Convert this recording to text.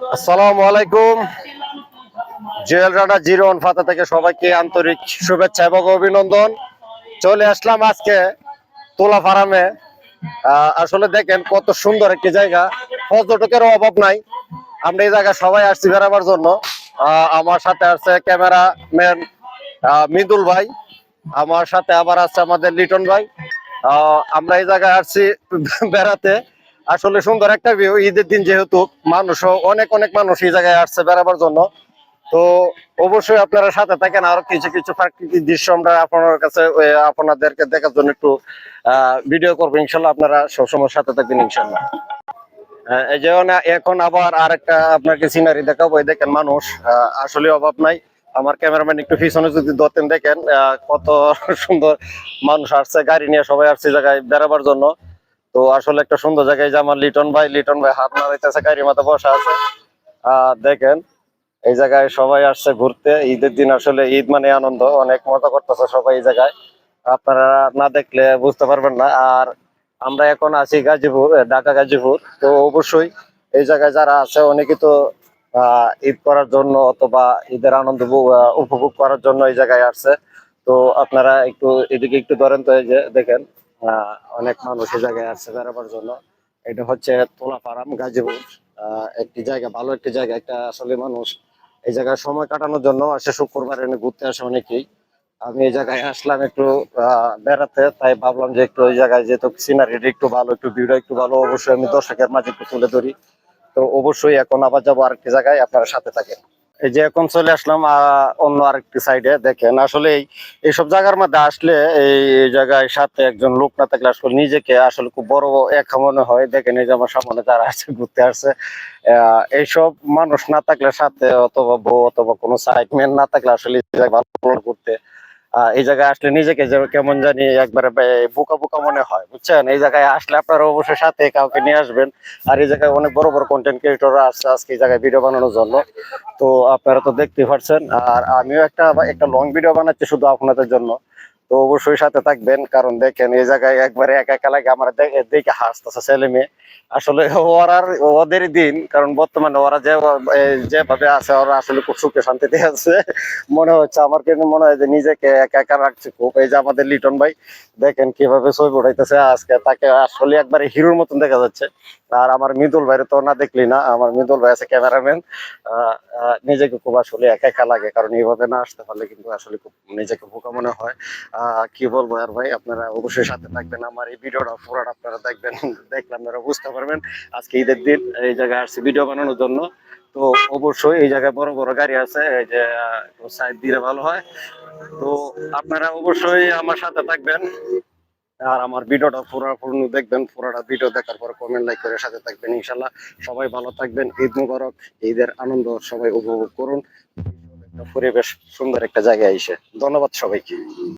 আসসালামু আলাইকুম। জুয়েল জিরো থেকে সবাইকে আন্তরিক শুভেচ্ছা এবং অভিনন্দন। চলে আসলাম আজকে তোলা ফার্মে। আসলে দেখেন কত সুন্দর একটি জায়গা। পর্যটকের অভাব নাই। আমরা এই জায়গায় সবাই আসছি বেড়াবার জন্য। আমার সাথে আছে ক্যামেরা ম্যান মৃদুল ভাই। আমার সাথে আবার আছে আমাদের লিটন ভাই। আমরা এই জায়গায় আসছি বেড়াতে। আসলে সুন্দর একটা ভিউ ঈদের দিন যেহেতু মানুষও অনেক অনেক মানুষ এই জায়গায় আসছে বেড়াবার জন্য। তো অবশ্যই আপনারা সাথে থাকেন। আরও কিছু কিছু প্রাকৃতিক দৃশ্য আমরা আপনার কাছে আপনাদেরকে দেখার জন্য একটু ভিডিও করব। ইনশাল্লাহ আপনারা সবসময় সাথে থাকবেন ইনশাল্লাহ। আহ, এই যে এখন আবার আরেকটা আপনাকে সিনারি দেখাবো। দেখেন মানুষ আসলে অভাব নাই। আমার ক্যামেরাম্যান একটু পিছনে যদি দেখেন কত সুন্দর মানুষ আসছে গাড়ি নিয়ে সবাই আসছে জায়গায় বেড়াবার জন্য। তো আসলে একটা সুন্দর জায়গায় যে আমার লিটন ভাই লিটন ভাই হাত নাড়াইতেছে, গাড়ির মাথা বসা আছে। দেখেন, এই জায়গায় সবাই আসছে ঘুরতে। ঈদের দিন আসলে ঈদ মানে আনন্দ, অনেক মজা করতেছে সবাই এই জায়গায়। আপনারা না দেখলে বুঝতে পারবেন না। আর আমরা এখন আছি গাজীপুর ঢাকা গাজীপুর। তো অবশ্যই এই জায়গায় যারা আছে, অনেকে তো ঈদ করার জন্য অথবা ঈদের আনন্দ উপভোগ- করার জন্য এই জায়গায় আসছে। তো আপনারা একটু এদিকে একটু ধরেন তো এই যে, দেখেন অনেক মানুষ এই জায়গায় আসছে বেড়াবার জন্য। এটা হচ্ছে তোলাপাড়াম গাজীপুর। একটি জায়গা, ভালো একটি জায়গা। একটা আসলে মানুষ এই জায়গায় সময় কাটানোর জন্য আসে, শুক্রবার এনে ঘুরতে আসে অনেকেই। আমি এই জায়গায় আসলাম একটু বেড়াতে, তাই ভাবলাম যে একটু ওই জায়গায় যেহেতু সিনারিটা একটু ভালো, একটু ভিউটা একটু ভালো, অবশ্যই আমি দর্শকের মাঝে একটু তুলে ধরি। তো অবশ্যই এখন আবার যাব আরেকটি জায়গায়, আপনারা সাথে থাকেন। এই যে এখন চলে আসলাম অন্য আরেকটি সাইডে দেখেন। আসলে এইসব জায়গার মধ্যে আসলে এই জায়গায় সাথে একজন লোক না থাকলে আসলে নিজেকে আসলে খুব বড় একা মনে হয়। দেখেন, এই যে আমার সামনে যারা আছে, ঘুরতে আসছে এইসব মানুষ না থাকলে সাথে অথবা বউ অথবা কোনো সাইডম্যান না থাকলে আসলে ভালো করতে এই জায়গায় আসলে নিজেকে কেমন জানি একবারে বোকা বোকা মনে হয়, বুঝছেন? এই জায়গায় আসলে আপনারা অবশ্যই সাথে কাউকে নিয়ে আসবেন। আর এই জায়গায় অনেক বড় বড় কন্টেন্ট ক্রিয়েটররা আসছে আজকে এই জায়গায় ভিডিও বানানোর জন্য। তো আপনারা তো দেখতে পাচ্ছেন আর আমিও একটা একটা লং ভিডিও বানাচ্ছি শুধু আপনাদের জন্য। তো অবশ্যই সাথে থাকবেন, কারণ দেখেন এই জায়গায় একবারে একা একা লাগে, আমার দেখে হাসতেছে ছেলে মেয়ে। আসলে ওরার ওদের দিন, কারণ বর্তমানে ওরা যে যেভাবে আছে, ওরা আসলে খুব সুখে শান্তিতে আছে। মনে হচ্ছে আমার কিন্তু মনে হয় যে নিজেকে একা একা রাখছে খুব। এই যে আমাদের লিটন ভাই, দেখেন কীভাবে ছবি উঠাইতেছে আজকে। তাকে আসলে একবারে হিরোর মতন দেখা যাচ্ছে। আর আমার মৃদুল ভাইরে তো না দেখলি না, আমার মৃদুল ভাই আছে ক্যামেরাম্যান। নিজেকে খুব আসলে একা একা লাগে, কারণ এইভাবে না আসতে পারলে কিন্তু আসলে খুব নিজেকে বোকা মনে হয়। কি বলব আর ভাই, আপনারা অবশ্যই সাথে থাকবেন। আমার এই ভিডিওটা পুরোটা আপনারা দেখবেন, দেখলে আপনারা বুঝতে পারবেন। আজকে ঈদের দিন, এই জায়গায় আসছি ভিডিও বানানোর জন্য। তো অবশ্যই এই জায়গায় বড় বড় গাড়ি আছে, এই যে সাইড দিলে ভালো হয়। তো আপনারা অবশ্যই আমার সাথে থাকবেন। আর আমার ভিডিওটা পুরো পূর্ণ দেখবেন, পুরোটা ভিডিও দেখার পর কমেন্ট লাইক করে সাথে থাকবেন, ইনশাল্লাহ। সবাই ভালো থাকবেন, ঈদ মুবারক, ঈদের আনন্দ সবাই উপভোগ করুন। পরিবেশ সুন্দর একটা জায়গায় এসে। ধন্যবাদ সবাইকে।